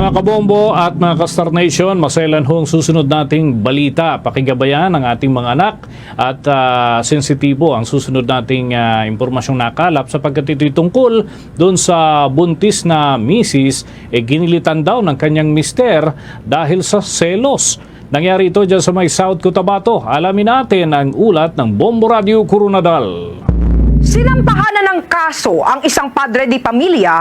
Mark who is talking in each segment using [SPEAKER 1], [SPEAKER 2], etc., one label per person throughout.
[SPEAKER 1] Mga kabombo at mga ka-Star Nation, masailan hong susunod nating balita. Pakigabayan ang ating mga anak at ah, sensitibo ang susunod nating ah, impormasyong nakalap sapagkat ito'y tungkol doon sa buntis na misis, eh, ginilitan daw ng kanyang mister dahil sa selos. Nangyari ito dyan sa may South Cotabato. Alamin natin ang ulat ng Bombo Radio Coronadal.
[SPEAKER 2] Sinampahan na ng kaso ang isang padre di pamilya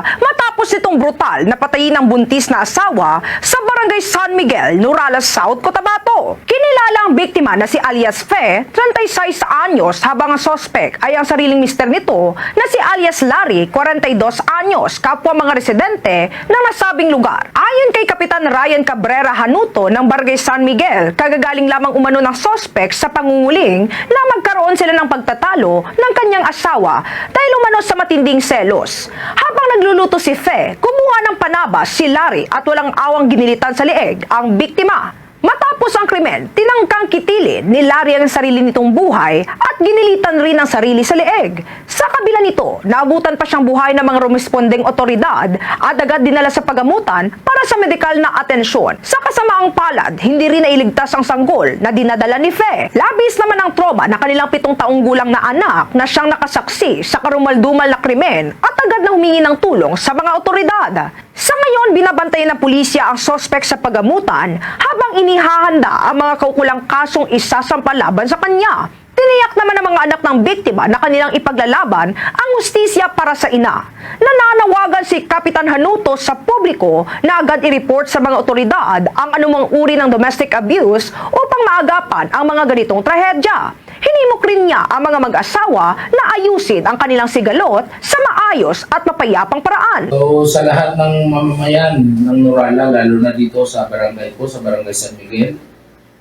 [SPEAKER 2] matapos itong brutal na patayin ng buntis na asawa sa barangay San Miguel, Nurales South, Cotabato. Kinilala ang biktima na si alias Fe, 36 anyos, habang ang sospek ay ang sariling mister nito na si alias Larry, 42 anyos, kapwa mga residente ng nasabing lugar. Ayon kay Kapitan Ryan Cabrera Hanuto ng Barangay San Miguel, kagagaling lamang umano ng sospek sa pangunguling na magkaroon sila ng pagtatalo ng kanyang asawa dahil umano sa matinding selos. Habang nagluluto si Fe, kumuha ng panabas si Larry at walang awang ginilitan sa lieg ang biktima. Matapos ang krimen, tinangkang kitilin ni Larry ang sarili nitong buhay at ginilitan rin ang sarili sa leeg. Sa kabila nito, naabutan pa siyang buhay ng mga rumespondeng otoridad at agad dinala sa pagamutan para sa medikal na atensyon. Sa kasamaang palad, hindi rin nailigtas ang sanggol na dinadala ni Fe. Labis naman ang trauma na kanilang pitong taong gulang na anak na siyang nakasaksi sa karumaldumal na krimen at agad na humingi ng tulong sa mga otoridad. Sa ngayon, binabantayan ng pulisya ang sospek sa pagamutan habang inihahanda ang mga kaukulang kasong isasampa laban sa kanya. Tiniyak naman ng mga anak ng biktima na kanilang ipaglalaban ang hustisya para sa ina. Nananawagan si Kapitan Hanuto sa publiko na agad i-report sa mga otoridad ang anumang uri ng domestic abuse upang maagapan ang mga ganitong trahedya. Hinimok rin niya ang mga mag-asawa na ayusin ang kanilang sigalot sa maayos at mapayapang paraan.
[SPEAKER 3] So sa lahat ng mamamayan ng Norala, lalo na dito sa barangay ko, sa barangay San Miguel,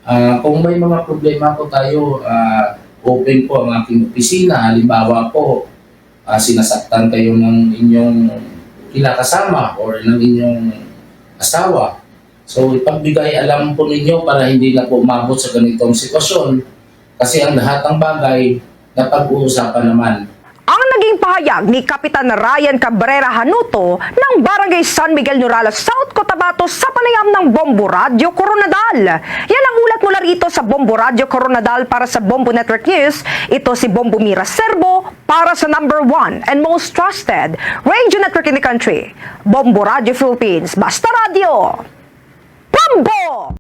[SPEAKER 3] ah, kung may mga problema po tayo, ah, open po ang aking opisina. Halimbawa po, ah, sinasaktan kayo ng inyong kinakasama or ng inyong asawa. So ipagbigay alam po ninyo para hindi na po umabot sa ganitong sitwasyon. Kasi ang lahat ng bagay na pag-uusapan naman
[SPEAKER 2] Ang naging pahayag ni Kapitan Ryan Cabrera Hanuto ng Barangay San Miguel Nurales, South Cotabato sa panayam ng Bombo Radio Coronadal. Yan ang ulat mula rito sa Bombo Radio Coronadal para sa Bombo Network News. Ito si Bombo Mira Serbo para sa number one and most trusted radio network in the country. Bombo Radio Philippines. Basta Radio! Bombo!